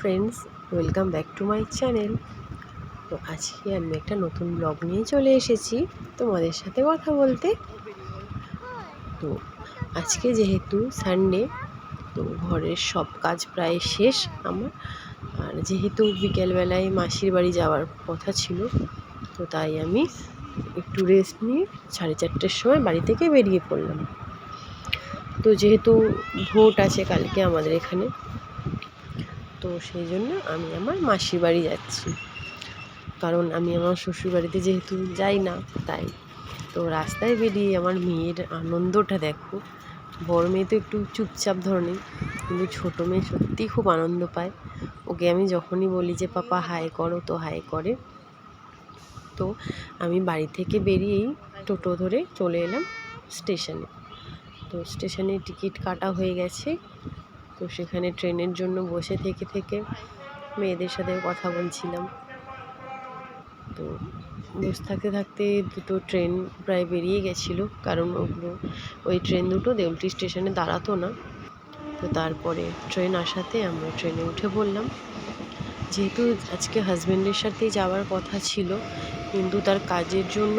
Friends, welcome back to my channel. তো আজকে আমি একটা নতুন ব্লগ নিয়ে চলে এসেছি, তোমাদের সাথে কথা বলতে। তো আজকে যেহেতু সানডে তো ঘরের সব কাজ প্রায় শেষ আমার। আর যেহেতু বিকেলবেলায় মাসির বাড়ি যাওয়ার কথা ছিল, তো তাই আমি একটু রেস্ট নিয়ে সাড়ে চারটের সময় বাড়ি থেকে বেরিয়ে পড়লাম। তো যেহেতু ভোট আছে কালকে আমাদের এখানে তো সেই জন্য আমি আমার মাসির বাড়ি যাচ্ছি। কারণ আমি আমার শ্বশুর বাড়িতে যেহেতু যাই না, তাই। তো রাস্তায় বেরিয়ে আমার মেয়ের আনন্দটা দেখো। বড় মেয়ে তো একটু চুপচাপ ধরনের, কিন্তু ছোটো মেয়ে সত্যিই খুব আনন্দ পায়। ওকে আমি যখনই বলি যে, পাপা হাই করো তো হাই করে। তো আমি বাড়ি থেকে বেরিয়েই টোটো ধরে চলে এলাম স্টেশনে। তো স্টেশনে টিকিট কাটা হয়ে গেছে। তো সেখানে ট্রেনের জন্য বসে থেকে থেকে মেয়েদের সাথে কথা বলছিলাম। তো বসে থাকতে থাকতে দুটো ট্রেন প্রায় বেরিয়ে গেছিল, কারণ ওগুলো, ওই ট্রেন দুটো দেউলটি স্টেশনে দাঁড়াতো না। তো তারপরে ট্রেন আসাতে আমরা ট্রেনে উঠে পড়লাম। যেহেতু আজকে হাজব্যান্ডের সাথেই যাওয়ার কথা ছিল, কিন্তু তার কাজের জন্য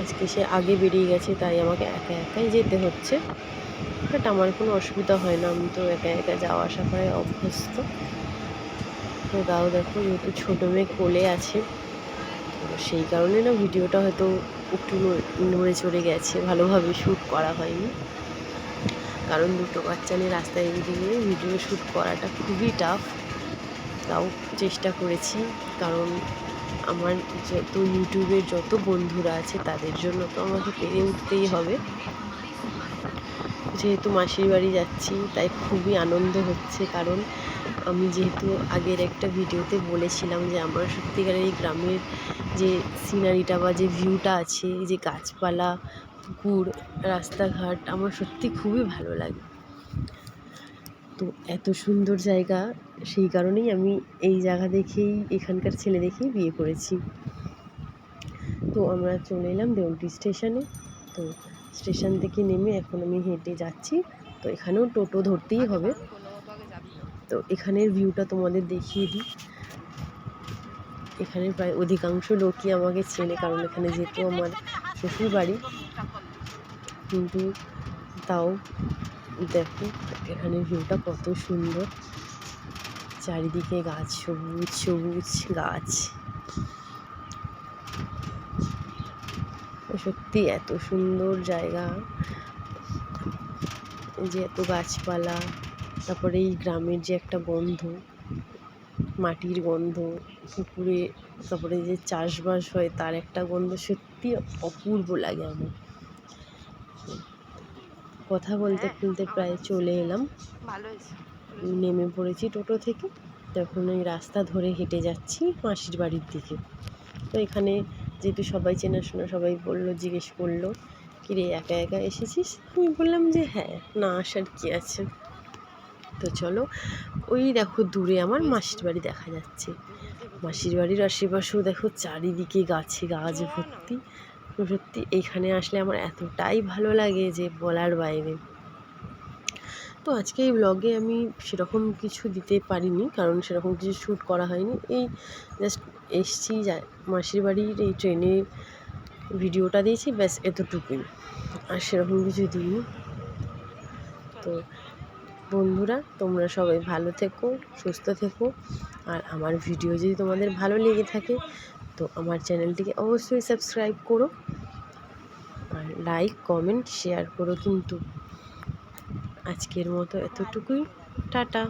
আজকে সে আগে বেরিয়ে গেছে, তাই আমাকে একা একাই যেতে হচ্ছে। বাট আমার কোনো অসুবিধা হয় না। আমি তো একা একা যাওয়া আসা করায় অভ্যস্ত। তো তাও দেখো, যেহেতু ছোটো মেয়ে কোলে আছে, তো সেই কারণে না ভিডিওটা হয়তো একটু নড়ে চড়ে গেছে। ভালোভাবে শ্যুট করা হয়নি। কারণ দুটো বাচ্চা নিয়ে রাস্তায় বেরিয়ে ভিডিও শ্যুট করাটা খুবই টাফ তাও চেষ্টা করেছি। কারণ আমার যত ইউটিউবের যত বন্ধুরা আছে, তাদের জন্য তো আমাকে পেরে উঠতেই হবে। যেহেতু মাসির বাড়ি যাচ্ছি, তাই খুবই আনন্দ হচ্ছে কারণ আমি যেহেতু আগের একটা ভিডিওতে বলেছিলাম যে আমার সত্যিকারের এই গ্রামের যে সিনারিটা বা যে ভিউটা আছে যে গাছপালা, পুকুর, রাস্তাঘাট, আমার সত্যি খুবই ভালো লাগে। তো এত সুন্দর জায়গা, সেই কারণেই আমি এই জায়গা দেখেই, এখানকার ছেলে দেখেই বিয়ে করেছি। তো আমরা চলে এলাম দেউলটি স্টেশনে। তো স্টেশন থেকে নেমে এখন আমি হেঁটে যাচ্ছি। তো এখানেও টোটো ধরতেই হবে। তো এখানের ভিউটা তোমাদের দেখিয়ে দিই। এখানে প্রায় অধিকাংশ লোকই আমাকে চেনে, কারণ এখানে যেহেতু আমার শ্বশুর বাড়ি কিন্তু তাও দেখো, এখানের ভিউটা কত সুন্দর। চারিদিকে গাছ সবুজ সবুজ গাছ। সত্যি এত সুন্দর জায়গা। যে এত গাছপালা তারপরে এই গ্রামের যে একটা গন্ধ মাটির গন্ধ পুকুরে তারপরে যে চাষবাস হয় তার একটা গন্ধ সত্যি অপূর্ব লাগে আমার। কথা বলতে বলতে প্রায় চলে এলাম। নেমে পড়েছি টোটো থেকে। তখন ওই রাস্তা ধরে হেঁটে যাচ্ছি মাসির বাড়ির দিকে। তো এখানে যেহেতু সবাই চেনাশোনা সবাই বলল, জিজ্ঞেস করল, কিরে, একা একা এসেছিস? আমি বললাম যে হ্যাঁ না আসার কী আছে? তো চলো, ওই দেখো দূরে আমার মাসির বাড়ি দেখা যাচ্ছে। মাসির বাড়ির আশেপাশেও দেখো চারিদিকে গাছে গাছ ভর্তি। সত্যি এইখানে আসলে আমার এতটাই ভালো লাগে যে বলার বাইরে। তো আজকে এই ব্লগে আমি সেরকম কিছু দিতে পারিনি, কারণ সেরকম কিছু শ্যুট করা হয়নি। এই জাস্ট এসছি মাসির বাড়ির এই ট্রেনে ভিডিওটা দিয়েছি, ব্যাস এতটুকুই। আর সেরকম কিছু দিইনি। তো বন্ধুরা, তোমরা সবাই ভালো থেকো, সুস্থ থেকো। আর আমার ভিডিও যদি তোমাদের ভালো লেগে থাকে, তো আমার চ্যানেলটিকে অবশ্যই সাবস্ক্রাইব করো। আর লাইক কমেন্ট শেয়ার করো কিন্তু। আজকের মতো এতটুকুই। টাটা।